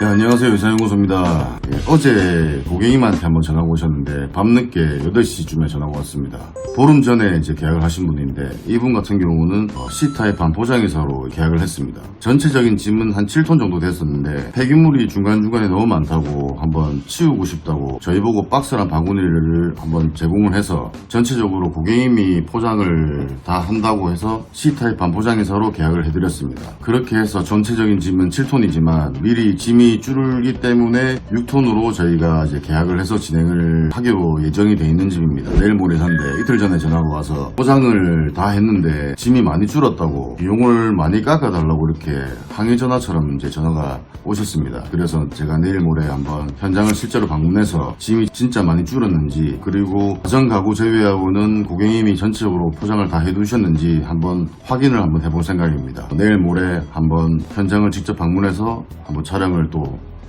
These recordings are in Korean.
네, 안녕하세요. 의사연구소입니다. 예, 어제 고객님한테 한번 전화가 오셨는데 밤늦게 8시쯤에 전화가 왔습니다. 보름 전에 이제 계약을 하신 분인데 이분 같은 경우는 어, C타입 반포장이사로 계약을 했습니다. 전체적인 짐은 한 7톤 정도 됐었는데 폐기물이 중간중간에 너무 많다고 한번 치우고 싶다고 저희 보고 박스랑 바구니를 한번 제공을 해서 전체적으로 고객님이 포장을 다 한다고 해서 C타입 반포장이사로 계약을 해드렸습니다. 그렇게 해서 전체적인 짐은 7톤이지만 미리 짐이 줄기 때문에 6톤으로 저희가 이제 계약을 해서 진행을 하기로 예정이 돼 있는 집입니다. 내일 모레 산데 이틀 전에 전화가 와서 포장을 다 했는데 짐이 많이 줄었다고 비용을 많이 깎아달라고 이렇게 항의 전화처럼 이제 전화가 오셨습니다. 그래서 제가 내일 모레 한번 현장을 실제로 방문해서 짐이 진짜 많이 줄었는지 그리고 가정 가구 제외하고는 고객님이 전체적으로 포장을 다 해두셨는지 한번 확인을 한번 해볼 생각입니다. 내일 모레 한번 현장을 직접 방문해서 한번 촬영을 또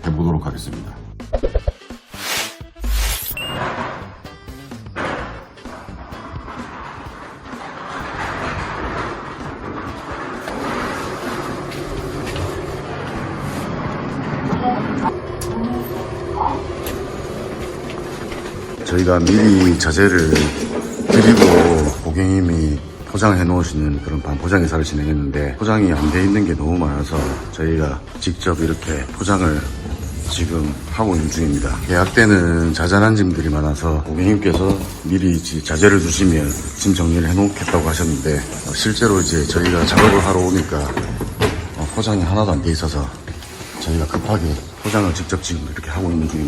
해보도록 하겠습니다. 저희가 미리 자재를 드리고 고객님이 포장해 놓으시는 그런 반포장 회사를 진행했는데 포장이 안 돼 있는 게 너무 많아서 저희가 직접 이렇게 포장을 지금 하고 있는 중입니다. 계약 때는 자잘한 짐들이 많아서 고객님께서 미리 자재를 주시면 짐 정리를 해 놓겠다고 하셨는데 어, 실제로 이제 저희가 작업을 하러 오니까 어, 포장이 하나도 안 돼 있어서 저희가 급하게 포장을 직접 지금 이렇게 하고 있는 중입니다.